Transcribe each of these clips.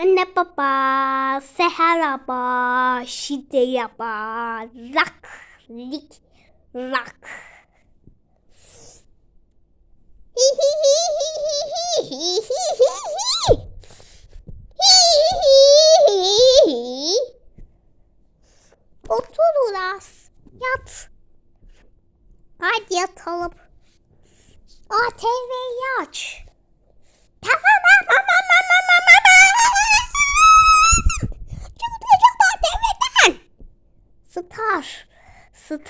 Anne baba, seher aba, şide yaba, rak, lik, rak. Otur Uras, yat. Hadi yatalım. ATV'yi aç. Tamam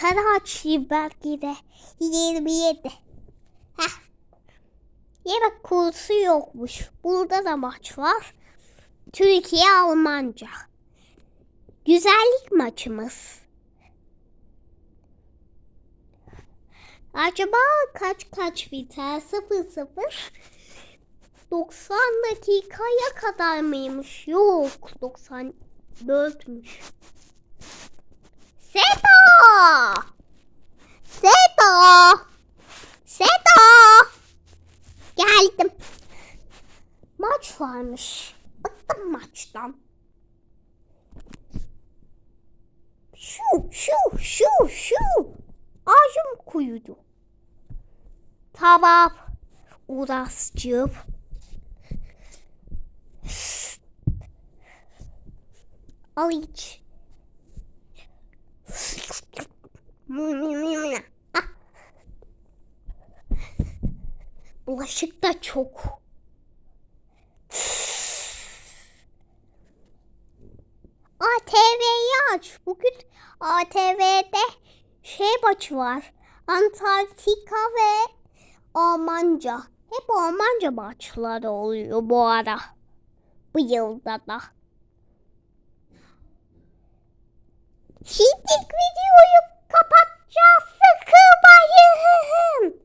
Star'ı açayım belki de. 27. Heh. Yemek kursu yokmuş. Burada da maç var. Türkiye Almanca. Güzellik maçımız. Acaba kaç kaç biter? 0 0 90 dakikaya kadar mıymış? Yok 94'müş. Seda! Seda! Geldim. Maç varmış. Bıktım maçtan. Şu şu şu şu. Ağacım kuyudu. Tamam. Urascığım. Al Bulaşık da çok. ATV'yi aç. Bugün ATV'de şey maçı var. Antarktika ve Almanca. Hep Almanca maçları oluyor bu ara. Bu yılda da. Şimdi videoyu kapatacağız. Sıkılmayın.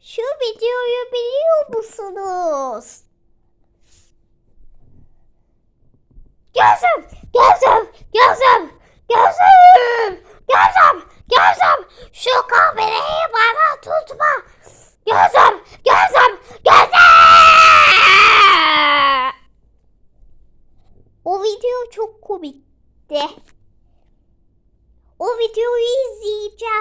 Şu videoyu biliyor musunuz? Gözüm, gözüm, gözüm, gözüm, gözüm, gözüm. Şu kamerayı bana tutma. Gözüm, gözüm, gözüm. O video çok komikti. O videoyu izleyeceğim.